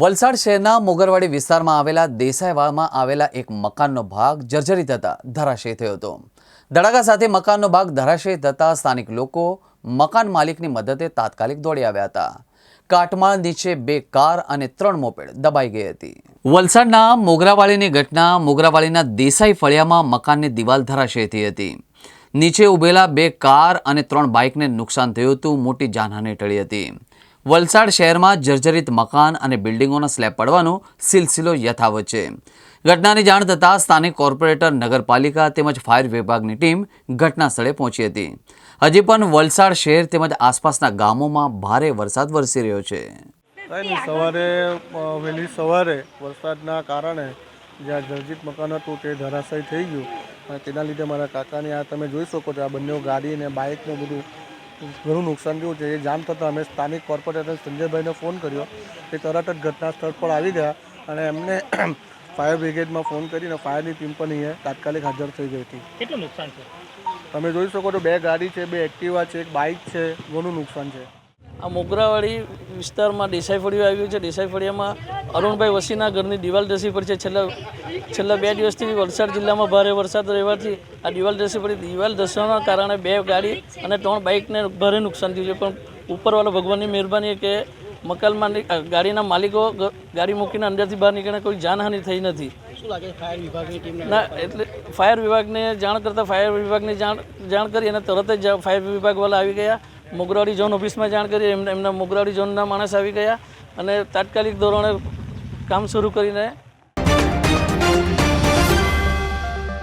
વલસાડ શહેરના મોગરવાડી વિસ્તારમાં આવેલા દેસાઈવાડમાં આવેલા એક મકાનનો ભાગ જર્જરિત થતા ધરાશય થયો હતો. ધડાકા સાથે મકાનનો ભાગ ધરાશય થતા સ્થાનિક લોકો મકાન માલિકની મદદે તાત્કાલિક દોડી આવ્યા હતા. કાટમાળ નીચે બે કાર અને ત્રણ મોપેડ દબાઈ ગઈ હતી. વલસાડના મોગરાવાડીની ઘટના મોગરાવાડીના દેસાઈ ફળિયામાં મકાનની દિવાલ ધરાશય થઈ હતી. નીચે ઉભેલા બે કાર અને ત્રણ બાઇકને નુકસાન થયું હતું, મોટી જાનહાની ટળી હતી. વલસાડ શહેરમાં જર્જરિત મકાન અને બિલ્ડિંગોના સ્લેબ પડવાનો સિલસિલો યથાવત છે. ઘટનાની જાણ થતાં સ્થાનિક કોર્પોરેટર, નગરપાલિકા તેમજ ફાયર વિભાગની ટીમ ઘટના સ્થળે પહોંચી હતી. હજી પણ વલસાડ શહેર તેમજ આસપાસના ગામોમાં ભારે વરસાદ વરસી રહ્યો છે. સવારે વહેલી સવારે વરસાદના કારણે જ્યાં જર્જિત મકાન હતું તે ધરાશય થઈ ગયું. અને તેના લીધે મારા કાકાની આ તમે જોઈ શકો છો, આ બંને ગાડી અને બાઇકને બધું ઘણું નુકસાન થયું છે એ જાણ થતાં અમે સ્થાનિક કોર્પોરેટર સંજયભાઈને ફોન કર્યો એ તરત જ ઘટના સ્થળ પર આવી ગયા અને એમને ફાયર બ્રિગેડમાં ફોન કરીને ફાયરની ટીમ પણ અહીંયા તાત્કાલિક હાજર થઈ ગઈ હતી. કેટલું નુકસાન છે? તમે જોઈ શકો છો બે ગાડી છે બે એક્ટિવા છે એક બાઇક છે ઘણું નુકસાન છે. આ મોગરાવાડી વિસ્તારમાં દેસાઈ ફળિયું આવ્યું છે. દેસાઈ ફળિયામાં અરુણભાઈ વસીના ઘરની દિવાલ ધસી પર છે. છેલ્લા છેલ્લા બે દિવસથી વલસાડ જિલ્લામાં ભારે વરસાદ રહેવાથી આ દિવાલ ધસી પડી. દિવાલ ધસવાના કારણે બે ગાડી અને ત્રણ બાઇકને ભારે નુકસાન થયું છે. પણ ઉપરવાળા ભગવાનની મહેરબાની કે મકાનમાં ગાડીના માલિકો ગાડી મૂકીને અંદરથી બહાર નીકળીને કોઈ જાનહાનિ થઈ નથી. શું લાગે ફાયર વિભાગની ટીમને? ના એટલે ફાયર વિભાગને જાણ કરતાં ફાયર વિભાગને જાણ જાણ કરી અને તરત જ ફાયર વિભાગવાળા આવી ગયા. મોગરાળી ઝોન ઓફિસમાં જાણ કરી, એમને એમના મોગરાડી ઝોનના માણસ આવી ગયા અને તાત્કાલિક ધોરણે કામ શરૂ કરીને